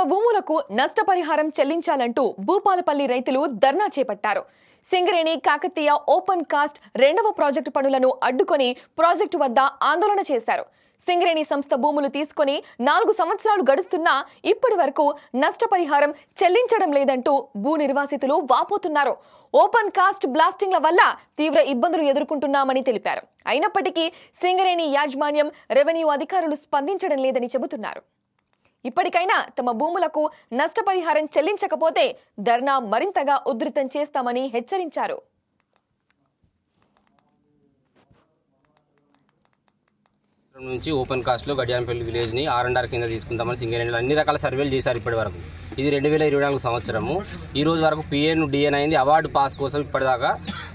తమ భూములకు నష్టపరిహారం చెల్లించాలంటూ భూపాలపల్లి రైతులు ధర్నా చేపట్టారు. సింగరేణి కాకతీయ ఓపెన్ కాస్ట్ రెండవ ప్రాజెక్టు పనులను అడ్డుకొని ప్రాజెక్టు వద్ద ఆందోళన చేశారు. సింగరేణి సంస్థ భూములు తీసుకొని నాలుగు సంవత్సరాలు గడుస్తున్నా ఇప్పటి వరకు నష్టపరిహారం చెల్లించడం లేదంటూ భూ నిర్వాసితులు వాపోతున్నారు. ఓపెన్ కాస్ట్ బ్లాస్టింగ్ల వల్ల తీవ్ర ఇబ్బందులు ఎదుర్కొంటున్నామని తెలిపారు. అయినప్పటికీ సింగరేణి యాజమాన్యం రెవెన్యూ అధికారులు స్పందించడం లేదని చెబుతున్నారు. ఇప్పటికైనా తమ భూములకు నష్టపరిహారం చెల్లించకపోతే ధర్నా మరింతగా ఉధృతం చేస్తామని హెచ్చరించారు. నుంచి ఓపెన్ కాస్ట్లో గడియాంపల్లి విలేజ్ని ఆర్ అండ్ ఆర్ కింద తీసుకుందామని సింగరేణిలో అన్ని రకాల సర్వేలు చేశారు ఇప్పటి వరకు. ఇది రెండు వేల ఇరవై నాలుగు సంవత్సరము. ఈ రోజు వరకు పిఎన్ డిఎన్ అయింది. అవార్డు పాస్ కోసం ఇప్పటిదాకా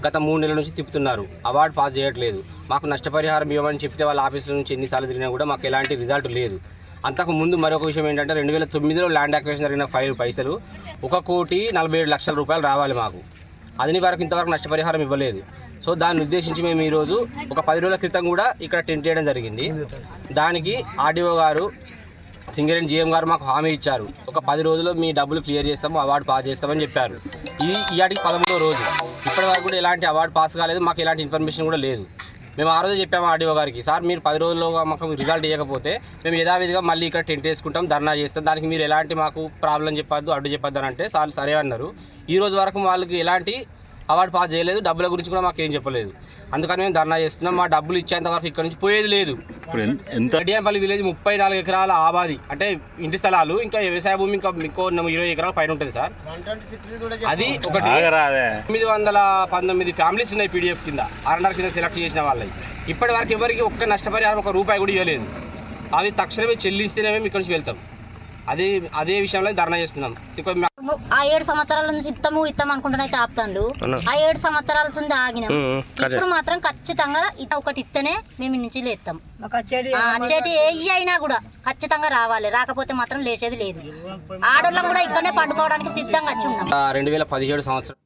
గత మూడు నెలల నుంచి తిప్పుతున్నారు. అవార్డు పాస్ చేయట్లేదు. మాకు నష్టపరిహారం ఇవ్వమని చెప్తే వాళ్ళ ఆఫీసుల నుంచి ఎన్నిసార్లు తిరిగినా కూడా మాకు ఎలాంటి రిజల్ట్ లేదు. అంతకు ముందు మరొక విషయం ఏంటంటే రెండు వేల తొమ్మిదిలో ల్యాండ్ అక్వేషన్ జరిగిన ఫైవ్ పైసలు ఒక కోటి నలభై ఏడు లక్షల రూపాయలు రావాలి మాకు. అదిని వరకు ఇంతవరకు నష్టపరిహారం ఇవ్వలేదు. సో దాన్ని ఉద్దేశించి మేము ఈరోజు ఒక పది రోజుల క్రితం కూడా ఇక్కడ టెంట్ చేయడం జరిగింది. దానికి ఆర్డీఓ గారు సింగరేణి జీఎం గారు మాకు హామీ ఇచ్చారు. ఒక పది రోజుల్లో మీ డబ్బులు క్లియర్ చేస్తాము అవార్డు పాస్ చేస్తామని చెప్పారు. ఈ ఇవాటికి పదమూడో రోజు. ఇప్పటివరకు కూడా ఎలాంటి అవార్డు పాస్ కాలేదు మాకు ఎలాంటి ఇన్ఫర్మేషన్ కూడా లేదు. మేము ఆ రోజు చెప్పాము ఆర్డీఓ గారికి సార్ మీరు పది రోజుల్లో మాకు రిజల్ట్ ఇవ్వకపోతే మేము యథావిధిగా మళ్ళీ ఇక్కడ టెంట్ వేసుకుంటాం ధర్నా చేస్తాం. దానికి మీరు ఎలాంటి మాకు ప్రాబ్లం చెప్పొద్దు అడ్డు చెప్పొద్దు అని అంటే సార్ సరే అన్నారు. ఈ రోజు వరకు వాళ్ళకి ఎలాంటి అవార్డు పాస్ చేయలేదు డబ్బుల గురించి కూడా మాకు ఏం చెప్పలేదు. అందుకని మేము ధర్నా చేస్తున్నాం. మా డబ్బులు ఇచ్చేంత వరకు ఇక్కడ నుంచి పోయేది లేదు. రెడ్డియాంపల్లి విలేజ్ ముప్పై నాలుగు ఎకరాల ఆబాది. అంటే ఇంటి స్థలాలు ఇంకా వ్యవసాయ భూమి ఇంకా ఇంకో ఇరవై ఎకరాల పైన ఉంటుంది సార్. అది ఒకటి తొమ్మిది వందల పంతొమ్మిది ఫ్యామిలీస్ ఉన్నాయి పీడిఎఫ్ కింద ఆర్ఎన్ఆర్ కింద సెలెక్ట్ చేసిన వాళ్ళవి. ఇప్పటి వరకు ఎవరికి ఒక్క నష్టపరిహారం ఒక రూపాయి కూడా ఇవ్వలేదు. అవి తక్షణమే చెల్లిస్తేనే మేము ఇక్కడ నుంచి వెళ్తాం. అదే అదే విషయంలో ధర్నా చేస్తున్నాం. ఆ ఏడు సంవత్సరాల నుంచి ఇత్తము ఇత్తం అనుకుంటున్నైతే ఆపుతాండ్రు. ఆ ఏడు సంవత్సరాల నుంచి ఆగినాం. ఇప్పుడు మాత్రం ఖచ్చితంగా ఇత ఒకటి ఇత్తనే మేము నుంచి లేస్తాం ఆ చెటి ఏ అయినా కూడా ఖచ్చితంగా రావాలి. రాకపోతే మాత్రం లేచేది లేదు. ఆడోళ్ళం కూడా ఇక్కడనే పండుకోవడానికి సిద్ధంగా వచ్చి ఉన్నాం. రెండు వేల పదిహేడు సంవత్సరం